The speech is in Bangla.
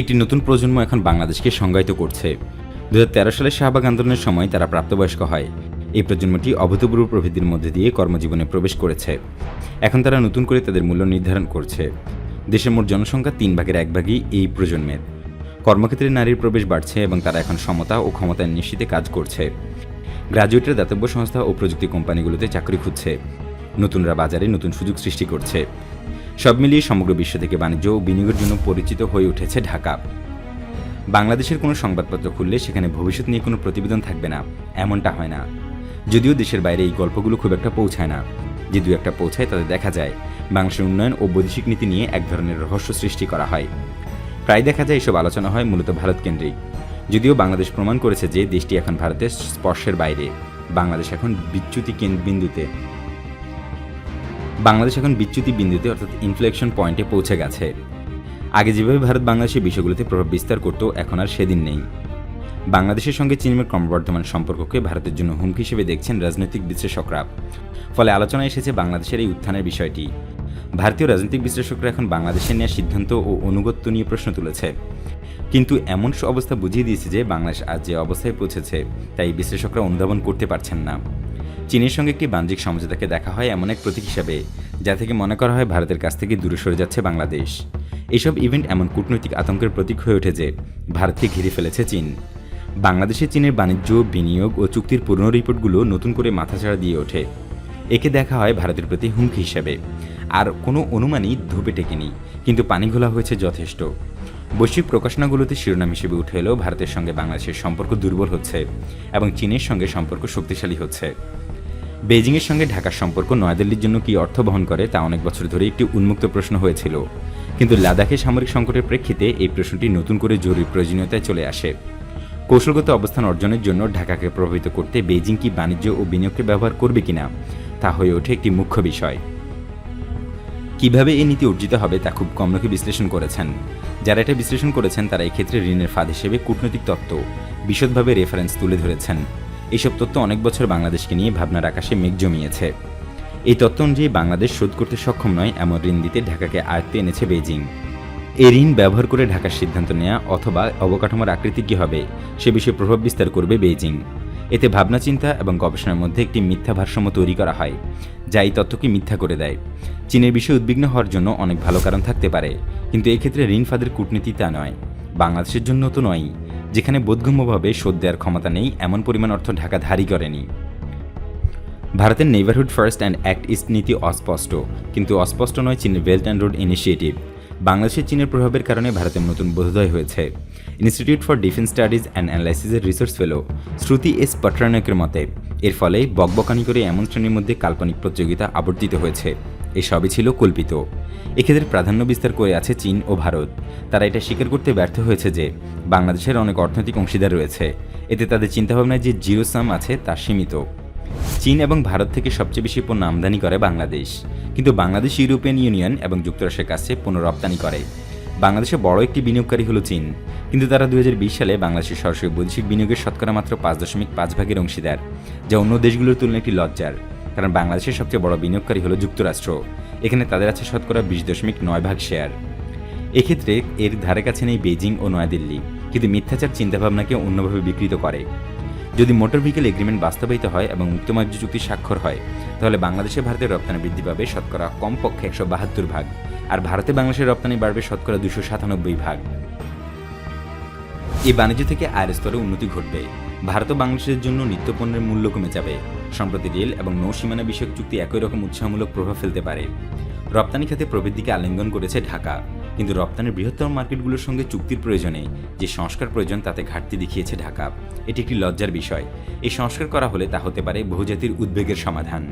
একটি নতুন প্রজন্ম এখন বাংলাদেশকে সংজ্ঞায়িত করছে। দু সালে শাহবাগ আন্দোলনের সময় তারা প্রাপ্তবয়স্ক হয়। এই প্রজন্মটি অভূতপূর্ব প্রভৃতির মধ্যে দিয়ে কর্মজীবনে প্রবেশ করেছে। এখন তারা নতুন করে তাদের মূল্য নির্ধারণ করছে। দেশের মোট জনসংখ্যা তিন ভাগের এক ভাগই এই প্রজন্মের। কর্মক্ষেত্রে নারীর প্রবেশ বাড়ছে এবং তারা এখন সমতা ও ক্ষমতার নিশ্চিতে কাজ করছে। গ্রাজুয়েটের দাতব্য সংস্থা ও প্রযুক্তি কোম্পানিগুলোতে চাকরি খুঁজছে। নতুনরা বাজারে নতুন সুযোগ সৃষ্টি করছে। সব মিলিয়ে সমগ্র বিশ্ব থেকে বাণিজ্য ও বিনিয়োগের জন্য পরিচিত হয়ে উঠেছে ঢাকা। বাংলাদেশের কোনো সংবাদপত্র খুললে সেখানে ভবিষ্যৎ নিয়ে কোনো প্রতিবেদন থাকবে না, এমনটা হয় না। যদিও দেশের বাইরে এই গল্পগুলো খুব একটা পৌঁছায় না। যে দু একটা পৌঁছায় তাতে দেখা যায়, বাংলাদেশের উন্নয়ন ও বৈদেশিক নীতি নিয়ে এক ধরনের রহস্য সৃষ্টি করা হয়। প্রায় দেখা যায় এসব আলোচনা হয় মূলত ভারত কেন্দ্রিক যদিও বাংলাদেশ প্রমাণ করেছে যে দেশটি এখন ভারতের স্পর্শের বাইরে। বাংলাদেশ এখন বিচ্যুতি কেন্দ্র বিন্দুতে বাংলাদেশ এখন বিচ্যুতি বিন্দুতে, অর্থাৎ ইনফ্লেকশন পয়েন্টে পৌঁছে গেছে। আগে যেভাবে ভারত বাংলাদেশের বিষয়গুলোতে প্রভাব বিস্তার করত, এখন আর সেদিন নেই। বাংলাদেশের সঙ্গে চীনের ক্রমবর্ধমান সম্পর্ককে ভারতের জন্য হুমকি হিসেবে দেখছেন রাজনৈতিক বিশ্লেষকরা। ফলে আলোচনায় এসেছে বাংলাদেশের এই উত্থানের বিষয়টি। ভারতীয় রাজনৈতিক বিশ্লেষকরা এখন বাংলাদেশের নেওয়া সিদ্ধান্ত ও অনুগত্য নিয়ে প্রশ্ন তুলেছে। কিন্তু এমন অবস্থা বুঝিয়ে দিয়েছে যে, বাংলাদেশ আজ যে অবস্থায় পৌঁছেছে, তাই বিশ্লেষকরা অনুধাবন করতে পারছেন না। চীনের সঙ্গে একটি বাণিজ্যিক সমঝোতাকে দেখা হয় এমন এক প্রতীক হিসাবে, যা থেকে মনে করা হয় ভারতের কাছ থেকে দূরে সরে যাচ্ছে বাংলাদেশ। এইসব ইভেন্ট এমন কূটনৈতিক আতঙ্কের প্রতীক হয়ে ওঠে যে, ভারতকে ঘিরে ফেলেছে চীন। বাংলাদেশে চীনের বাণিজ্য, বিনিয়োগ ও চুক্তির পুরনো রিপোর্টগুলো নতুন করে মাথাছাড়া দিয়ে ওঠে। একে দেখা হয় ভারতের প্রতি হুমকি হিসাবে। আর কোনো অনুমানই ধূপে টেকেনি, কিন্তু পানি ঘোলা হয়েছে যথেষ্ট। বৈশ্বিক প্রকাশনাগুলোতে শিরোনাম হিসেবে উঠে এলেও ভারতের সঙ্গে বাংলাদেশের সম্পর্ক দুর্বল হচ্ছে এবং চীনের সঙ্গে সম্পর্ক শক্তিশালী হচ্ছে। বেজিংয়ের সঙ্গে ঢাকার সম্পর্ক নয়াদিল্লির জন্য কি অর্থ বহন করে তা অনেক বছর ধরে একটি উন্মুক্ত প্রশ্ন হয়েছিল। কিন্তু লাদাখে সামরিক সংকটের প্রেক্ষিতে এই প্রশ্নটি নতুন করে জরুরি প্রয়োজনীয়তায় চলে আসে। কৌশলগত অবস্থান অর্জনের জন্য ঢাকাকে প্রভাবিত করতে বেজিং কি বাণিজ্য ও বিনিয়োগকে ব্যবহার করবে কিনা, তা হয়ে ওঠে একটি মুখ্য বিষয়। কীভাবে এই নীতি অর্জিত হবে তা খুব কম লোকে বিশ্লেষণ করেছেন। যারা এটা বিশ্লেষণ করেছেন তারা এক্ষেত্রে ঋণের ফাঁদ হিসেবে কূটনৈতিক তত্ত্ব বিশদভাবে রেফারেন্স তুলে ধরেছেন। এইসব তথ্য অনেক বছর বাংলাদেশকে নিয়ে ভাবনার আকাশে মেঘ জমিয়েছে। এই তত্ত্ব অনুযায়ী বাংলাদেশ শোধ করতে সক্ষম নয় এমন ঋণ দিতে ঢাকাকে আয়ত্তে এনেছে বেজিং এই ঋণ ব্যবহার করে ঢাকার সিদ্ধান্ত নেওয়া অথবা অবকাঠামোর আকৃতি কী হবে, সে বিষয়ে প্রভাব বিস্তার করবে বেইজিং। এতে ভাবনা চিন্তা এবং গবেষণার মধ্যে একটি মিথ্যা ভারসাম্য তৈরি করা হয়, যা এই তত্ত্বকে মিথ্যা করে দেয়। চীনের বিষয়ে উদ্বিগ্ন হওয়ার জন্য অনেক ভালো কারণ থাকতে পারে, কিন্তু এক্ষেত্রে ঋণ ফাঁদের কূটনীতি তা নয়। বাংলাদেশের জন্য তো নয়ই। যেখানে বোধগম্যভাবে শোধ দেওয়ার ক্ষমতা নেই, এমন পরিমাণ অর্থ ঢাকা ধারী করেনি। ভারতের neighbourhood first and act east নীতি অস্পষ্ট, কিন্তু অস্পষ্ট নয় চীনের বেল্ট অ্যান্ড রোড ইনিশিয়েটিভ বাংলাদেশে চীনের প্রভাবের কারণে ভারতের নতুন বোধোদয় হয়েছে। Institute for defence studies and অ্যানালাইসিসের research fellow Shruti S পট্রানকের মতে, এর ফলে বকবকানি করে এমন শ্রেণির মধ্যে কাল্পনিক প্রতিযোগিতা আবর্তিত হয়েছে। এসবই ছিল কল্পিত। এক্ষেত্রে প্রাধান্য বিস্তার করে আছে চীন ও ভারত। তারা এটা স্বীকার করতে ব্যর্থ হয়েছে যে বাংলাদেশের অনেক অর্থনৈতিক অংশীদার রয়েছে। এতে তাদের চিন্তাভাবনায় যে জিরো সাম আছে তা সীমিত। চীন এবং ভারত থেকে সবচেয়ে বেশি পণ্য আমদানি করে বাংলাদেশ। কিন্তু বাংলাদেশ, ইউরোপিয়ান ইউনিয়ন এবং যুক্তরাষ্ট্রের কাছে পণ্য রপ্তানি করে। বাংলাদেশে বড় একটি বিনিয়োগকারী হলো চীন। কিন্তু তারা দুই হাজার বিশ সালে বাংলাদেশের সরাসরি বৈদেশিক বিনিয়োগের শতকরা মাত্র পাঁচ দশমিক পাঁচ ভাগের অংশীদার, যা অন্য দেশগুলোর তুলনায় একটি লজ্জার। কারণ বাংলাদেশের সবচেয়ে বড় বিনিয়োগকারী হলো যুক্তরাষ্ট্র। এখানে তাদের আছে শতকরা বিশ দশমিক নয় ভাগ শেয়ার। এক্ষেত্রে এর ধারে কাছে নেই বেজিং ও নয়াদিল্লি, কিন্তু মিথ্যাচার চিন্তাভাবনাকে অন্যভাবে বিকৃত করে। যদি মোটর ভেহিকেল এগ্রিমেন্ট বাস্তবায়িত হয় এবং মুক্ত চুক্তি স্বাক্ষর হয়, তাহলে বাংলাদেশে ভারতের রপ্তানি বৃদ্ধি পাবে শতকরা কমপক্ষে একশো বাহাত্তর ভাগ, আর ভারতে বাংলাদেশের রপ্তানি বাড়বে শতকরা দুশো সাতানব্বই ভাগ। এই বাণিজ্য থেকে আয়ের স্তরে উন্নতি ঘটবে। ভারত ও বাংলাদেশের জন্য নিত্যপণ্যের মূল্য কমে যাবে। সম্প্রতি রেল এবং নৌসীমানা বিষয়ক চুক্তি একই রকম উৎসাহমূলক প্রভাব ফেলতে পারে। রপ্তানি খাতে প্রবৃদ্ধিকে আলিঙ্গন করেছে ঢাকা। কিন্তু রপ্তানির বৃহত্তর মার্কেটগুলোর সঙ্গে চুক্তির প্রয়োজনে যে সংস্কার প্রয়োজন তাতে ঘাটতি দেখিয়েছে ঢাকা। এটি একটি লজ্জার বিষয়। এই সংস্কার করা হলে তা হতে পারে বহুজাতির উদ্বেগের সমাধান।